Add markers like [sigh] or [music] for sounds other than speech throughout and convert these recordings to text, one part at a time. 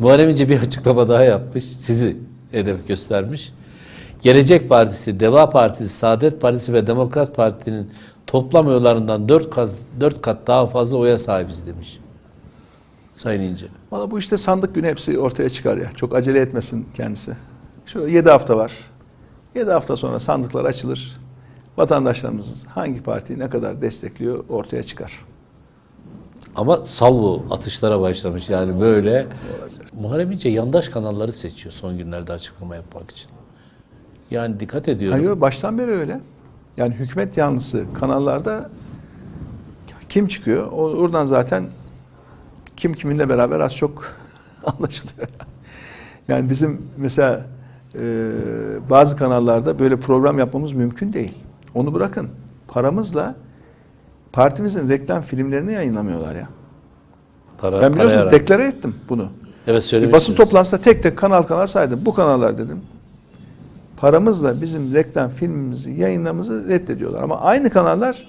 Muharrem İnce bir açıklama daha yapmış. Sizi hedef göstermiş. Gelecek Partisi, Deva Partisi, Saadet Partisi ve Demokrat Parti'nin toplam oylarından 4 kat, 4 kat daha fazla oya sahibiz demiş. Sayın İnce. Valla bu işte sandık günü hepsi ortaya çıkar ya. Çok acele etmesin kendisi. Şöyle 7 hafta var. 7 hafta sonra sandıklar açılır. Vatandaşlarımız hangi partiyi ne kadar destekliyor ortaya çıkar. Ama salvo atışlara başlamış yani böyle. Muharrem İnce yandaş kanalları seçiyor son günlerde açıklama yapmak için. Yani dikkat ediyorum. Hayır baştan beri öyle. Yani hükümet yanlısı kanallarda kim çıkıyor? O- Oradan zaten kim kiminle beraber az çok [laughs] anlaşılıyor. Yani bizim mesela e, bazı kanallarda böyle program yapmamız mümkün değil. Onu bırakın. Paramızla partimizin reklam filmlerini yayınlamıyorlar ya. Para, Ben biliyorsunuz paraya- deklare ettim bunu. Evet Bir söylemişsiniz. basın toplantısında tek tek kanal kanal saydım. Bu kanallar dedim. Paramızla bizim reklam filmimizi yayınlamamızı reddediyorlar. Ama aynı kanallar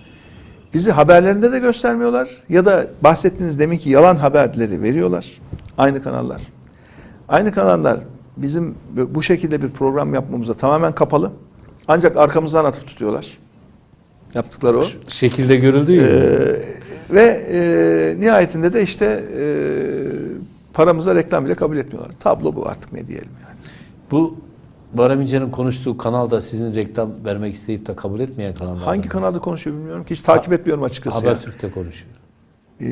bizi haberlerinde de göstermiyorlar. Ya da bahsettiğiniz deminki yalan haberleri veriyorlar. Aynı kanallar. Aynı kanallar bizim bu şekilde bir program yapmamıza tamamen kapalı. Ancak arkamızdan atıp tutuyorlar. Yaptıkları o. Şekilde görüldüğü gibi. Ee, ve e, nihayetinde de işte e, paramıza reklam bile kabul etmiyorlar. Tablo bu artık ne diyelim yani. Bu Muharrem İnce'nin konuştuğu kanalda sizin reklam vermek isteyip de kabul etmeyen kanallar. Hangi kanalda konuşuyor bilmiyorum ki hiç takip etmiyorum açıkçası. Habertürk'te konuşuyor. Ee,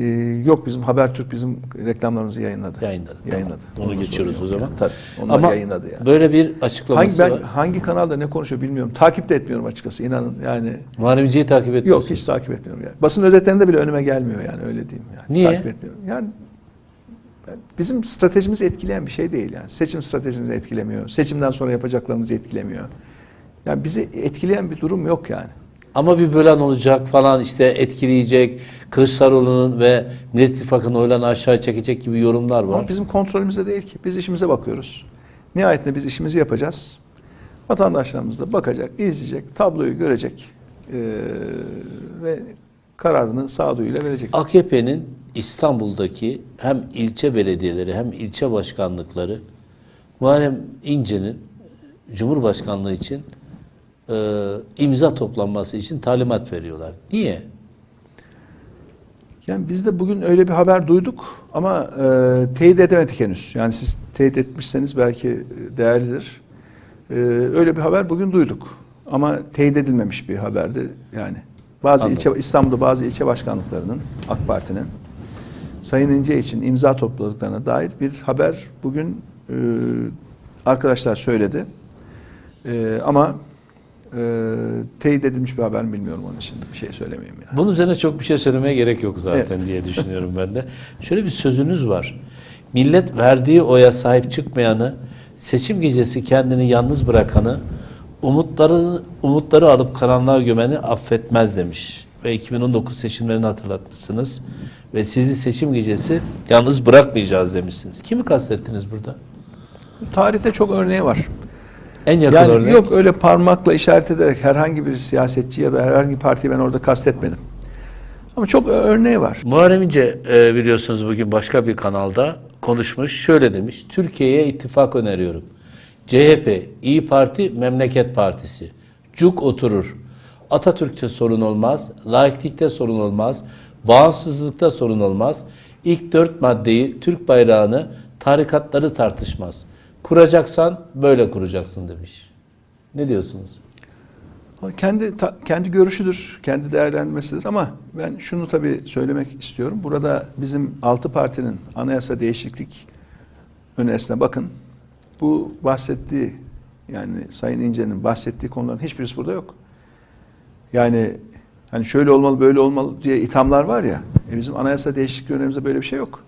yok bizim Habertürk bizim reklamlarımızı yayınladı. Yayınladı. Yayınladı. Tamam. Onu geçiyoruz o yok zaman. yani. Tabii. Onlar Ama yayınladı yani. böyle bir Hangi, açıklaması ben var. hangi kanalda ne konuşuyor bilmiyorum. Takip de etmiyorum açıkçası inanın yani. Muharrem İnce'yi takip Yok etmiyorsunuz. hiç takip etmiyorum yani. Basın özetlerinde bile önüme gelmiyor yani öyle diyeyim yani. Niye? Takip etmiyorum. Yani bizim stratejimizi etkileyen bir şey değil yani. Seçim stratejimizi etkilemiyor. Seçimden sonra yapacaklarımızı etkilemiyor. Yani bizi etkileyen bir durum yok yani. Ama bir bölen olacak falan işte etkileyecek Kılıçdaroğlu'nun ve Millet İttifakı'nın oylarını aşağı çekecek gibi yorumlar var. Ama bizim kontrolümüzde değil ki. Biz işimize bakıyoruz. Nihayetinde biz işimizi yapacağız. Vatandaşlarımız da bakacak, izleyecek, tabloyu görecek eee, ve kararını sağduyuyla verecek. AKP'nin İstanbul'daki hem ilçe belediyeleri hem ilçe başkanlıkları Muharrem İnce'nin Cumhurbaşkanlığı için e, imza toplanması için talimat veriyorlar. Niye? Yani biz de bugün öyle bir haber duyduk ama e, teyit edemedik henüz. Yani siz teyit etmişseniz belki değerlidir. E, öyle bir haber bugün duyduk. Ama teyit edilmemiş bir haberdi yani. Bazı Anladım. ilçe İstanbul'da bazı ilçe başkanlıklarının AK Parti'nin Sayın İnce için imza topladıklarına dair bir haber bugün e, arkadaşlar söyledi. E, ama e, teyit edilmiş bir haber mi bilmiyorum onun için bir şey söylemeyeyim yani. Bunun üzerine çok bir şey söylemeye gerek yok zaten Evet. diye düşünüyorum ben de. Şöyle bir sözünüz var. Millet verdiği oya sahip çıkmayanı, seçim gecesi kendini yalnız bırakanı, umutları umutları alıp karanlığa gömeni affetmez demiş. Ve 2019 seçimlerini hatırlatmışsınız. Ve sizi seçim gecesi yalnız bırakmayacağız demişsiniz. Kimi kastettiniz burada? Tarihte çok örneği var. En yakın Yani örnek. yok öyle parmakla işaret ederek herhangi bir siyasetçi ya da herhangi bir partiyi ben orada kastetmedim. Ama çok örneği var. Muharrem İnce e, biliyorsunuz bugün başka bir kanalda konuşmuş. Şöyle demiş. Türkiye'ye ittifak öneriyorum. CHP, İyi Parti, Memleket Partisi. Cuk oturur. Atatürk'te sorun olmaz. Laiklikte sorun olmaz. Bağımsızlıkta sorun olmaz. İlk dört maddeyi, Türk bayrağını, tarikatları tartışmaz. Kuracaksan böyle kuracaksın demiş. Ne diyorsunuz? Kendi kendi görüşüdür, kendi değerlendirmesidir ama ben şunu tabii söylemek istiyorum. Burada bizim altı partinin anayasa değişiklik önerisine bakın. Bu bahsettiği yani Sayın İnce'nin bahsettiği konuların hiçbirisi burada yok. Yani hani şöyle olmalı böyle olmalı diye ithamlar var ya. E bizim anayasa değişiklik önerimizde böyle bir şey yok.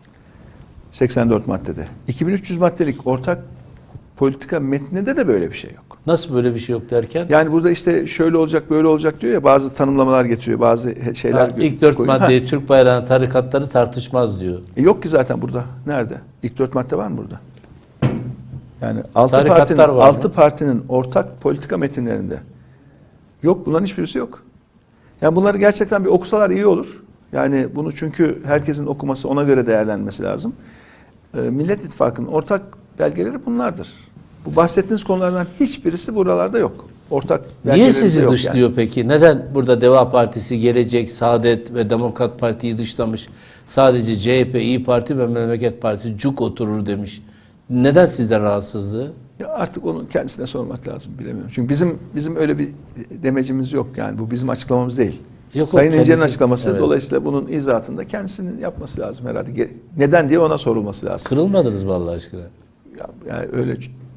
84 maddede. 2300 maddelik ortak politika metninde de böyle bir şey yok. Nasıl böyle bir şey yok derken? Yani burada işte şöyle olacak böyle olacak diyor ya bazı tanımlamalar getiriyor bazı şeyler Ha, ilk dört koyuyor. maddeyi Türk bayrağını, tarikatları tartışmaz diyor. Ha, e yok ki zaten burada. Nerede? İlk dört madde var mı burada? Yani altı Tarikatlar partinin, altı partinin ortak politika metinlerinde yok bunların hiçbirisi yok. Yani bunları gerçekten bir okusalar iyi olur. Yani bunu çünkü herkesin okuması ona göre değerlenmesi lazım. e, Millet İttifakı'nın ortak belgeleri bunlardır. Bu bahsettiğiniz konulardan hiçbirisi buralarda yok. Ortak Niye sizi yok dışlıyor peki? Neden burada Deva Partisi, Gelecek, Saadet ve Demokrat Parti'yi dışlamış? Sadece CHP, İyi Parti ve Memleket Partisi cuk oturur demiş. Neden sizden rahatsızlığı? Ya artık onu kendisine sormak lazım bilemiyorum. Çünkü bizim bizim öyle bir demecimiz yok yani bu bizim açıklamamız değil. Yok, Sayın İnce'nin açıklaması evet. dolayısıyla bunun izahatında kendisinin yapması lazım herhalde. Neden diye ona sorulması lazım. Kırılmadınız mı Allah aşkına? Ya, yani öyle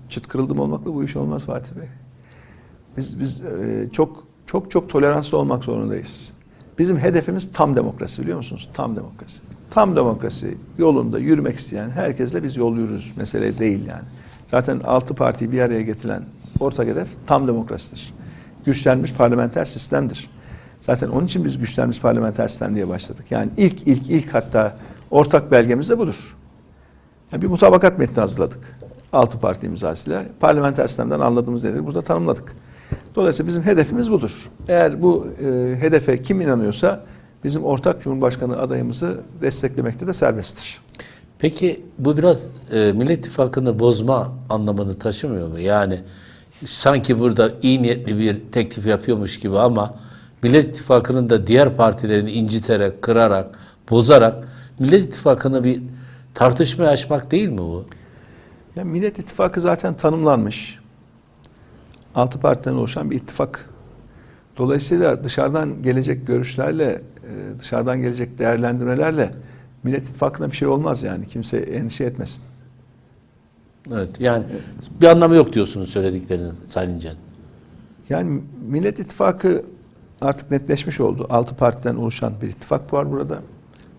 çıt kırıldım olmakla bu iş olmaz Fatih Bey. Biz biz e, çok çok çok toleranslı olmak zorundayız. Bizim hedefimiz tam demokrasi biliyor musunuz? Tam demokrasi. Tam demokrasi yolunda yürümek isteyen herkesle biz yol yürürüz. Mesele değil yani. Zaten altı partiyi bir araya getiren ortak hedef tam demokrasidir. Güçlenmiş parlamenter sistemdir. Zaten onun için biz güçlenmiş parlamenter sistem diye başladık. Yani ilk ilk ilk hatta ortak belgemiz de budur. Yani bir mutabakat metni hazırladık. Altı parti imzasıyla. Parlamenter sistemden anladığımız nedir? Burada tanımladık. Dolayısıyla bizim hedefimiz budur. Eğer bu e, hedefe kim inanıyorsa bizim ortak Cumhurbaşkanı adayımızı desteklemekte de serbesttir. Peki bu biraz e, Millet İttifakı'nı bozma anlamını taşımıyor mu? Yani sanki burada iyi niyetli bir teklif yapıyormuş gibi ama Millet İttifakı'nın da diğer partilerini inciterek, kırarak, bozarak Millet İttifakı'nı bir tartışmaya açmak değil mi bu? Yani Millet İttifakı zaten tanımlanmış. Altı partiden oluşan bir ittifak. Dolayısıyla dışarıdan gelecek görüşlerle, e, dışarıdan gelecek değerlendirmelerle Millet İttifakı'na bir şey olmaz yani. Kimse endişe etmesin. Evet. Yani bir anlamı yok diyorsunuz söylediklerinin Sayın İnce'nin. Yani Millet İttifakı artık netleşmiş oldu. Altı partiden oluşan bir ittifak var burada.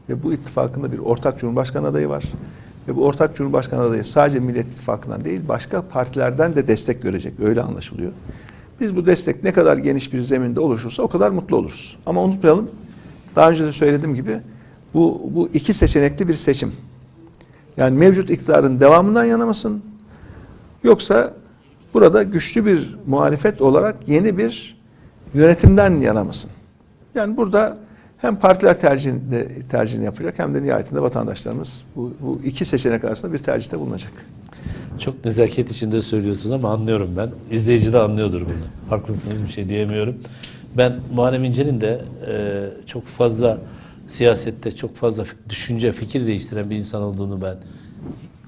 Ve bu ittifakında bir ortak Cumhurbaşkanı adayı var. Ve bu ortak Cumhurbaşkanı adayı sadece Millet İttifakı'ndan değil başka partilerden de destek görecek. Öyle anlaşılıyor. Biz bu destek ne kadar geniş bir zeminde oluşursa o kadar mutlu oluruz. Ama unutmayalım daha önce de söylediğim gibi bu, bu iki seçenekli bir seçim. Yani mevcut iktidarın devamından yana mısın? Yoksa burada güçlü bir muhalefet olarak yeni bir yönetimden yana mısın? Yani burada hem partiler tercihinde, tercihini yapacak hem de nihayetinde vatandaşlarımız bu, bu iki seçenek arasında bir tercihte bulunacak. Çok nezaket içinde söylüyorsunuz ama anlıyorum ben. İzleyici de anlıyordur bunu. Haklısınız bir şey diyemiyorum. Ben Muharrem İnce'nin de e, çok fazla siyasette çok fazla düşünce, fikir değiştiren bir insan olduğunu ben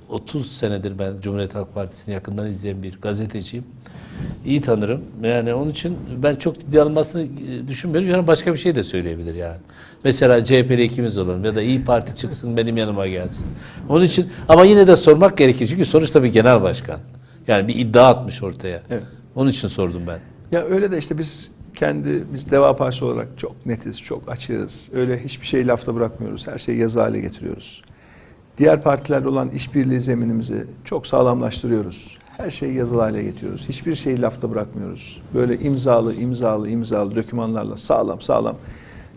30 senedir ben Cumhuriyet Halk Partisi'ni yakından izleyen bir gazeteciyim. İyi tanırım. Yani onun için ben çok ciddi alınmasını e, düşünmüyorum. Yani başka bir şey de söyleyebilir yani. Mesela CHP'li ikimiz olalım ya da İyi Parti çıksın benim yanıma gelsin. Onun için ama yine de sormak gerekir. Çünkü sonuçta bir genel başkan. Yani bir iddia atmış ortaya. Evet. Onun için sordum ben. Ya öyle de işte biz kendi biz Deva Partisi olarak çok netiz, çok açığız. Öyle hiçbir şeyi lafta bırakmıyoruz. Her şeyi yazı hale getiriyoruz. Diğer partilerle olan işbirliği zeminimizi çok sağlamlaştırıyoruz. Her şeyi yazılı hale getiriyoruz. Hiçbir şeyi lafta bırakmıyoruz. Böyle imzalı, imzalı, imzalı dokümanlarla sağlam sağlam.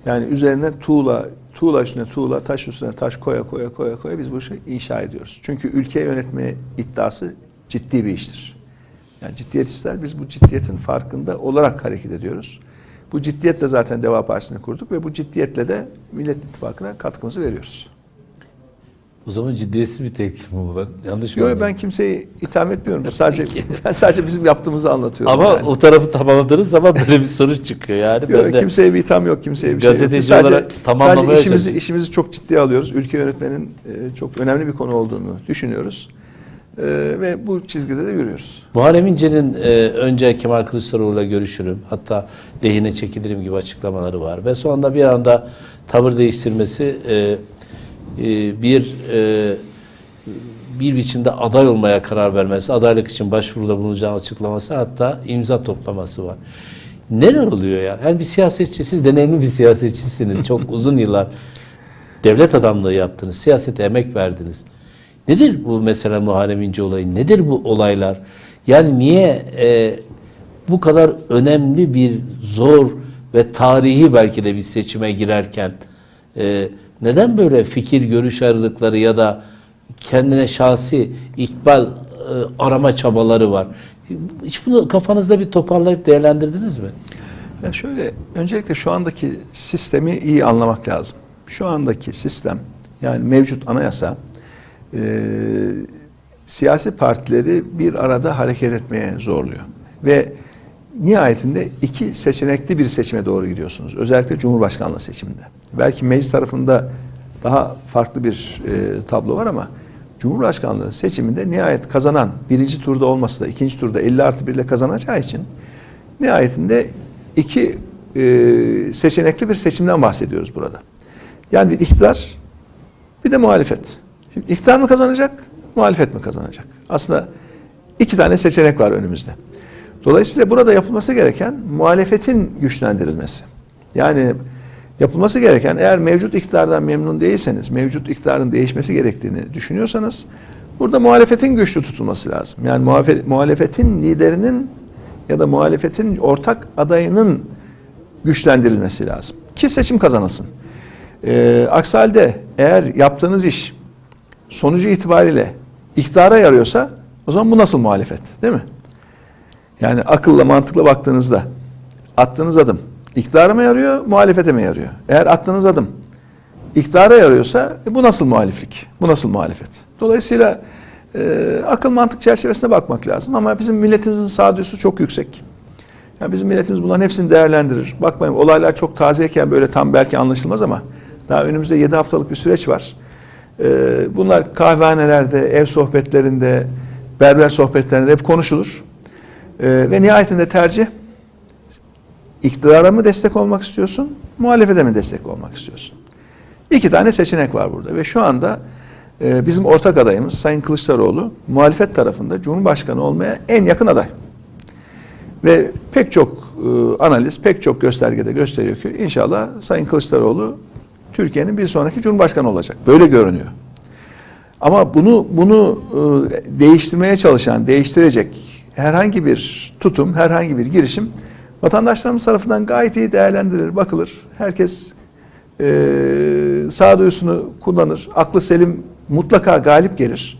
Yani üzerine tuğla, tuğla üstüne tuğla, taş üstüne taş koya koya koya koya biz bu işi inşa ediyoruz. Çünkü ülke yönetme iddiası ciddi bir iştir. Yani ciddiyet ister. Biz bu ciddiyetin farkında olarak hareket ediyoruz. Bu ciddiyetle zaten Deva Partisi'ni kurduk ve bu ciddiyetle de Millet İttifakı'na katkımızı veriyoruz. O zaman ciddiyetsiz bir teklif mi bu? Ben yanlış mı Yok ben kimseyi itham etmiyorum. Sadece [laughs] ben sadece bizim yaptığımızı anlatıyorum. Ama yani. o tarafı tamamladığınız zaman böyle bir sonuç çıkıyor yani. Yok, ben de kimseye bir itham yok, kimseye bir şey yok. Biz sadece, olarak tamamlamaya sadece işimizi, işimizi çok ciddiye alıyoruz. Ülke yönetmenin e, çok önemli bir konu olduğunu düşünüyoruz. E, ve bu çizgide de yürüyoruz. Muharrem İnce'nin e, önce Kemal Kılıçdaroğlu'yla görüşürüm. Hatta lehine çekilirim gibi açıklamaları var. Ve sonunda bir anda tavır değiştirmesi e, e, bir e, bir biçimde aday olmaya karar vermesi, adaylık için başvuruda bulunacağını açıklaması hatta imza toplaması var. Neler oluyor ya? Yani bir siyasetçi, siz deneyimli bir siyasetçisiniz. Çok uzun yıllar devlet adamlığı yaptınız, siyasete emek verdiniz. Nedir bu mesela Muharrem İnce olayı? Nedir bu olaylar? Yani niye e, bu kadar önemli bir zor ve tarihi belki de bir seçime girerken e, neden böyle fikir görüş ayrılıkları ya da kendine şahsi ikbal e, arama çabaları var? Hiç bunu kafanızda bir toparlayıp değerlendirdiniz mi? Ya şöyle, öncelikle şu andaki sistemi iyi anlamak lazım. Şu andaki sistem, yani mevcut anayasa, e, siyasi partileri bir arada hareket etmeye zorluyor. Ve nihayetinde iki seçenekli bir seçime doğru gidiyorsunuz. Özellikle Cumhurbaşkanlığı seçiminde. Belki meclis tarafında daha farklı bir e, tablo var ama Cumhurbaşkanlığı seçiminde nihayet kazanan birinci turda olmasa da ikinci turda 50 artı 1 ile kazanacağı için nihayetinde iki e, seçenekli bir seçimden bahsediyoruz burada. Yani bir iktidar bir de muhalefet. Şimdi iktidar mı kazanacak, muhalefet mi kazanacak? Aslında iki tane seçenek var önümüzde. Dolayısıyla burada yapılması gereken muhalefetin güçlendirilmesi. Yani yapılması gereken eğer mevcut iktidardan memnun değilseniz, mevcut iktidarın değişmesi gerektiğini düşünüyorsanız burada muhalefetin güçlü tutulması lazım. Yani muhalefet, muhalefetin liderinin ya da muhalefetin ortak adayının güçlendirilmesi lazım. Ki seçim kazanılsın. Ee, aksi halde eğer yaptığınız iş sonucu itibariyle iktidara yarıyorsa o zaman bu nasıl muhalefet değil mi? Yani akılla mantıkla baktığınızda attığınız adım iktidara mı yarıyor, muhalefete mi yarıyor? Eğer attığınız adım iktidara yarıyorsa e, bu nasıl muhaliflik? Bu nasıl muhalefet? Dolayısıyla e, akıl mantık çerçevesine bakmak lazım ama bizim milletimizin sağduyusu çok yüksek. Yani bizim milletimiz bunların hepsini değerlendirir. Bakmayın olaylar çok tazeyken böyle tam belki anlaşılmaz ama daha önümüzde 7 haftalık bir süreç var. Ee, bunlar kahvehanelerde, ev sohbetlerinde, berber sohbetlerinde hep konuşulur. Ee, ve nihayetinde tercih iktidara mı destek olmak istiyorsun, muhalefete mi destek olmak istiyorsun? İki tane seçenek var burada ve şu anda e, bizim ortak adayımız Sayın Kılıçdaroğlu muhalefet tarafında Cumhurbaşkanı olmaya en yakın aday. Ve pek çok e, analiz, pek çok göstergede gösteriyor ki inşallah Sayın Kılıçdaroğlu Türkiye'nin bir sonraki Cumhurbaşkanı olacak. Böyle görünüyor. Ama bunu bunu e, değiştirmeye çalışan, değiştirecek herhangi bir tutum, herhangi bir girişim vatandaşlarımız tarafından gayet iyi değerlendirilir, bakılır. Herkes e, sağduyusunu kullanır. Aklı selim mutlaka galip gelir.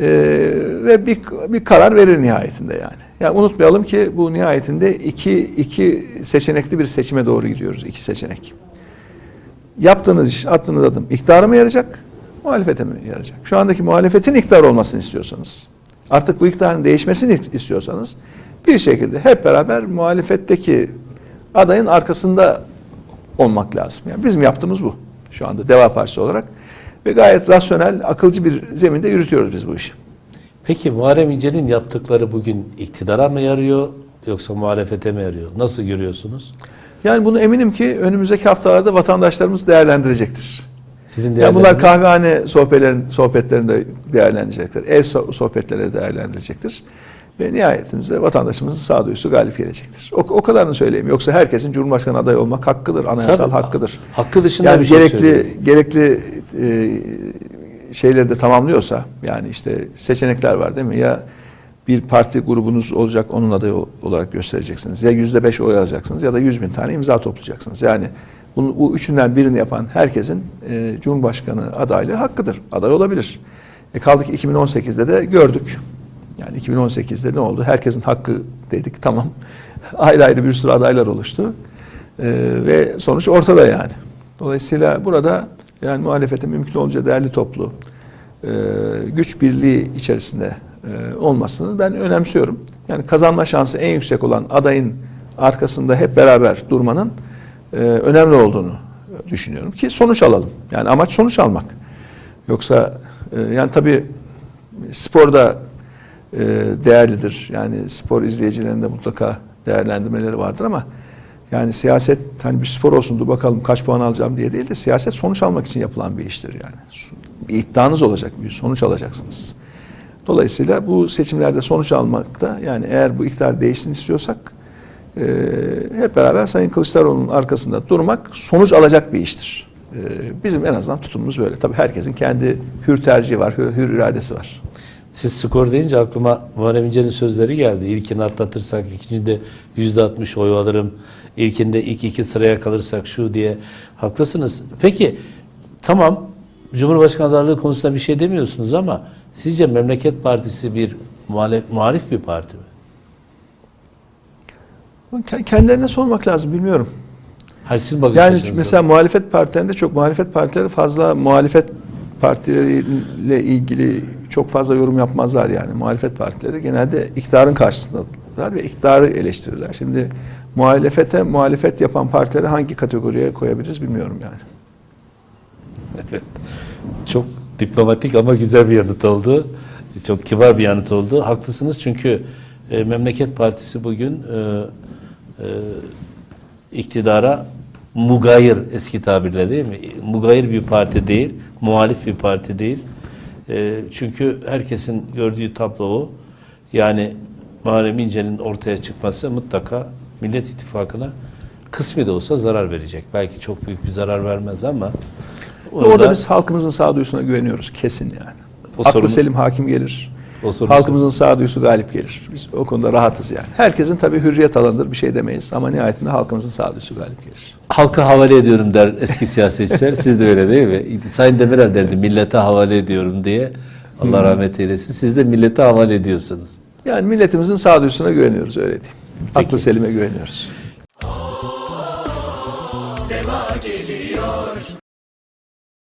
E, ve bir, bir karar verir nihayetinde yani. Yani unutmayalım ki bu nihayetinde iki, iki seçenekli bir seçime doğru gidiyoruz. iki seçenek. Yaptığınız iş, attığınız adım iktidara mı yarayacak, muhalefete mi yarayacak? Şu andaki muhalefetin iktidar olmasını istiyorsanız, artık bu iktidarın değişmesini istiyorsanız bir şekilde hep beraber muhalefetteki adayın arkasında olmak lazım. Yani bizim yaptığımız bu şu anda Deva Partisi olarak ve gayet rasyonel, akılcı bir zeminde yürütüyoruz biz bu işi. Peki Muharrem İnce'nin yaptıkları bugün iktidara mı yarıyor yoksa muhalefete mi yarıyor? Nasıl görüyorsunuz? Yani bunu eminim ki önümüzdeki haftalarda vatandaşlarımız değerlendirecektir. Sizin Yani bunlar kahvehane sohbetlerin, sohbetlerinde değerlendirecektir. Ev so- sohbetlerinde değerlendirecektir. Ve nihayetimizde vatandaşımızın sağduyusu galip gelecektir. O, o kadarını söyleyeyim. Yoksa herkesin Cumhurbaşkanı adayı olmak hakkıdır, anayasal Tabii. hakkıdır. Hakkı dışında Yani bir şey gerekli söyleyeyim. gerekli e, şeyleri de tamamlıyorsa yani işte seçenekler var değil mi? Ya bir parti grubunuz olacak onun adayı ol- olarak göstereceksiniz. Ya yüzde beş oy alacaksınız ya da yüz bin tane imza toplayacaksınız. Yani bunu, bu üçünden birini yapan herkesin e, Cumhurbaşkanı adaylığı hakkıdır. Aday olabilir. E kaldı ki 2018'de de gördük. Yani 2018'de ne oldu? Herkesin hakkı dedik tamam. [laughs] ayrı ayrı bir sürü adaylar oluştu. E, ve sonuç ortada yani. Dolayısıyla burada yani muhalefetin mümkün olunca değerli toplu, e, güç birliği içerisinde olmasını ben önemsiyorum. Yani kazanma şansı en yüksek olan adayın arkasında hep beraber durmanın e, önemli olduğunu düşünüyorum ki sonuç alalım. Yani amaç sonuç almak. Yoksa e, yani tabii sporda e, değerlidir. Yani spor izleyicilerinin de mutlaka değerlendirmeleri vardır ama yani siyaset hani bir spor olsun dur bakalım kaç puan alacağım diye değil de siyaset sonuç almak için yapılan bir iştir yani. Bir iddianız olacak, bir sonuç alacaksınız. Dolayısıyla bu seçimlerde sonuç almakta yani eğer bu iktidar değişsin istiyorsak e, hep beraber Sayın Kılıçdaroğlu'nun arkasında durmak sonuç alacak bir iştir. E, bizim en azından tutumumuz böyle. Tabii herkesin kendi hür tercihi var, hür, hür iradesi var. Siz skor deyince aklıma Muharrem İnce'nin sözleri geldi. İlkini atlatırsak ikincide yüzde altmış oy alırım. İlkinde ilk iki sıraya kalırsak şu diye haklısınız. Peki tamam Cumhurbaşkanı adaylığı konusunda bir şey demiyorsunuz ama sizce Memleket Partisi bir muhalef, muhalif bir parti mi? Ke- Kendilerine sormak lazım bilmiyorum. Hayır bakış Yani mesela muhalefet partilerinde çok muhalefet partileri fazla muhalefet partileriyle ilgili çok fazla yorum yapmazlar yani. Muhalefet partileri genelde iktidarın karşısındalar ve iktidarı eleştirirler. Şimdi muhalefete muhalefet yapan partileri hangi kategoriye koyabiliriz bilmiyorum yani. Evet. Çok diplomatik ama güzel bir yanıt oldu. Çok kibar bir yanıt oldu. Haklısınız çünkü e, Memleket Partisi bugün e, e, iktidara mugayir eski tabirle değil mi? Mugayir bir parti değil, muhalif bir parti değil. E, çünkü herkesin gördüğü tablo o. Yani Muharrem İnce'nin ortaya çıkması mutlaka Millet İttifakı'na kısmi de olsa zarar verecek. Belki çok büyük bir zarar vermez ama Orada biz halkımızın sağduyusuna güveniyoruz kesin yani. O Aklı sorunu- selim hakim gelir. Halkımızın sağduyusu galip gelir. Biz o konuda rahatız yani. Herkesin tabii hürriyet alanıdır bir şey demeyiz ama nihayetinde halkımızın sağduyusu galip gelir. Halka havale ediyorum der eski siyasetçiler. [laughs] Siz de öyle değil mi? Sayın Demirel derdi millete havale ediyorum diye. Allah rahmet eylesin. Siz de millete havale ediyorsunuz. Yani milletimizin sağduyusuna güveniyoruz öyle diyeyim. Peki. Aklı selime güveniyoruz.